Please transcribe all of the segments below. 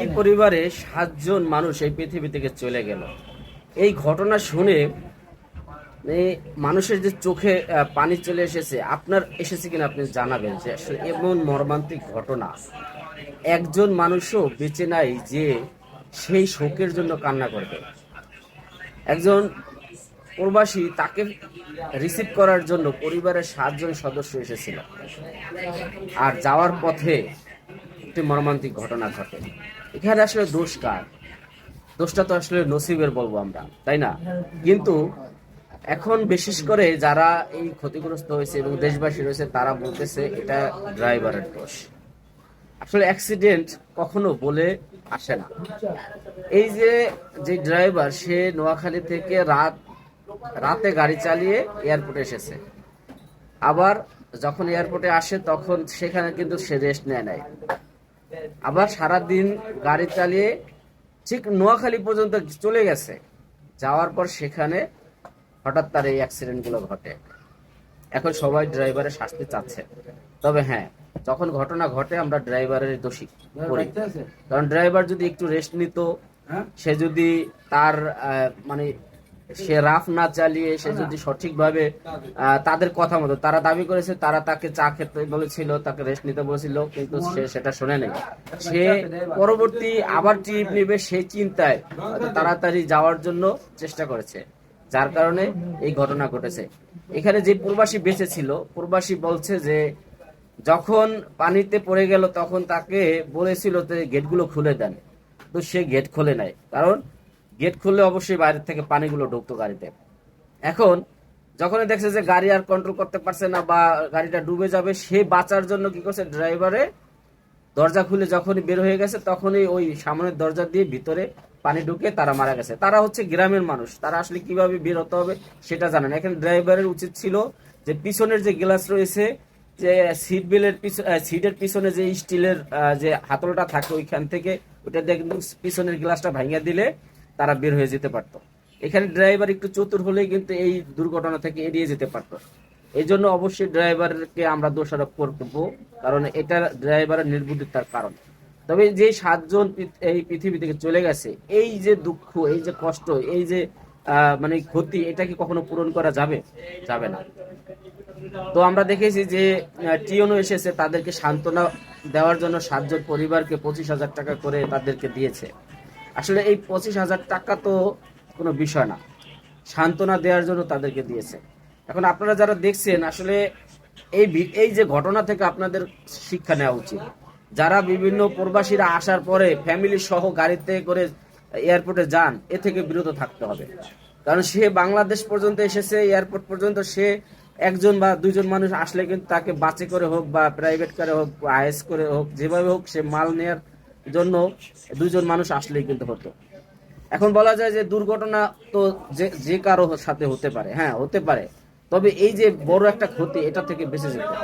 একই পরিবারে সাতজন মানুষ এই পৃথিবী থেকে চলে গেল। এই ঘটনা শুনে মানুষের যে চোখে পানি চলে এসেছে, আপনার এসেছে কিনা আপনি জানাবেন যে আসলে এমন মর্মান্তিক ঘটনা। একজন মানুষও বেঁচে নাই যে সেই শোকের জন্য কান্না করবে। একজন প্রবাসী তাকে রিসিভ করার জন্য পরিবারের সাতজন সদস্য এসেছিল। আর যাওয়ার পথে একটি মর্মান্তিক ঘটনা ঘটে। এখানে আসলে দোষ কার? দোষটা তো আসলে নসিবের বলব আমরা, তাই না? কিন্তু এখন বিশেষ করে যারা এই ক্ষতিগ্রস্ত হয়েছে এবং দেশবাসী রয়েছে, তারা বলতেছে এটা ড্রাইভারের দোষ। আসলে অ্যাক্সিডেন্ট কখনো বলে আসে না। এই যে যে ড্রাইভার, সে নোয়াখালী থেকে রাত, রাতে গাড়ি চালিয়ে এয়ারপোর্টে এসেছে। আবার যখন এয়ারপোর্টে আসে, তখন সেখানে কিন্তু সে রেস্ট নেয় নাই। আবার সারা দিন গাড়ি চালিয়ে ঠিক নোয়াখালী পর্যন্ত চলে গেছে। যাওয়ার পর সেখানে হঠাৎ তার এই অ্যাক্সিডেন্টগুলো ঘটে। এখন সবাই ড্রাইভারের শাস্তি চাচ্ছে। তবে হ্যাঁ যখন ঘটনা ঘটে আমরা ড্রাইভারের দোষী করি কারণ ড্রাইভার যদি একটু রেস্ট নিত সে যদি তার আহ, মানে সে রাফ না চালিয়ে সে যদি সঠিকভাবে তাদের কথা মতো তারা দাবি করেছে তারা তাকে চা খেতে বলেছিল তাকে রেস্ট নিতে বলেছিল কিন্তু সে সেটা শুনে নেই। সে পরবর্তী আবার ট্রিপ নেবে সেই চিন্তায় তাড়াতাড়ি যাওয়ার জন্য চেষ্টা করেছে যার কারণে এই ঘটনা ঘটেছে। এখানে যে প্রবাসী বেঁচে ছিল প্রবাসী বলছে যে যখন পানিতে পড়ে গেল তখন তাকে বলেছিল যে গেটগুলো খুলে দেন। তো সে গেট খুলে নাই কারণ গেট খুললে অবশ্যই বাইরে থেকে পানিগুলো ঢুকতো গাড়িতে। এখন যখনই দেখছে যে গাড়ি আর কন্ট্রোল করতে পারছে না বা গাড়িটা ডুবে যাবে, সে বাঁচার জন্য কি করছে? ড্রাইভারে দরজা খুলে যখনই বের হয়ে গেছে, তখনই ওই সামনের দরজা দিয়ে ভিতরে পানি ঢুকে তারা মারা গেছে। তারা হচ্ছে গ্রামের মানুষ। তারা আসলে কীভাবে বের হতে হবে সেটা জানেন এখানে ড্রাইভারের উচিত ছিল যে পিছনের যে গ্লাস রয়েছে, যে সিট বেলের সিটের পিছনে যে স্টিলের যে হাতলটা থাকে ওইখান থেকে ওটা দিয়ে কিন্তু পিছনের গ্লাসটা ভাঙিয়ে দিলে তারা বের হয়ে যেতে পারতো। এখানে ড্রাইভার একটু চতুর হলেই কিন্তু এই দুর্ঘটনা থেকে এড়িয়ে যেতে পারতো। এই জন্য অবশ্যই ড্রাইভারকে আমরা দোষারোপ করব, কারণ এটা ড্রাইভারের নির্বুদ্ধিতার কারণ। তবে যে সাতজন এই পৃথিবী থেকে চলে গেছে, এই যে দুঃখ, এই যে কষ্ট, এই যে মানে ক্ষতি, এটা কি কখনো পূরণ করা যাবে? যাবে না। তো আমরা দেখেছি যে টিওনো এসেছে, তাদেরকে সান্ত্বনা দেওয়ার জন্য সাতজন পরিবারকে পঁচিশ হাজার টাকা করে তাদেরকে দিয়েছে। আসলে এই পঁচিশ হাজার টাকা তো কোনো বিষয় না। সান্ত্বনা দেওয়ার জন্য তাদেরকে দিয়েছে। এখন আপনারা যারা দেখছেন, আসলে এই এই যে ঘটনা থেকে আপনাদের শিক্ষা নেওয়া উচিত। যারা বিভিন্ন প্রবাসীরা আসার পরে ফ্যামিলি সহ গাড়িতে করে এয়ারপোর্টে যান, এ থেকে বিরত থাকতে হবে। কারণ সে বাংলাদেশ পর্যন্ত এসেছে এয়ারপোর্ট পর্যন্ত সে একজন বা দুইজন মানুষ আসলে কিন্তু তাকে বাসে করে হোক বা প্রাইভেট করে হোক আইএস করে হোক, যেভাবে হোক সে মাল নেয়ার জন্য দুইজন মানুষ আসলেই কিন্তু হতো। এখন বলা যায় যে দুর্ঘটনা তো যে যে কারও সাথে হতে পারে হ্যাঁ হতে পারে। তবে এই যে বড় একটা ক্ষতি, এটা থেকে বেঁচে যেতে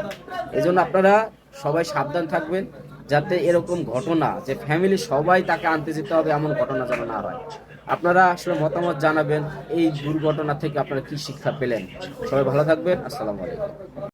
এই জন্য আপনারা সবাই সাবধান থাকবেন, যাতে এরকম ঘটনা যে ফ্যামিলি সবাই তাকে আনতে যেতে হবে, এমন ঘটনা যেন না হয়। আপনারা আসলে মতামত জানাবেন, এই দুর্ঘটনা থেকে আপনারা কি শিক্ষা পেলেন। সবাই ভালো থাকবেন, আসসালামু আলাইকুম।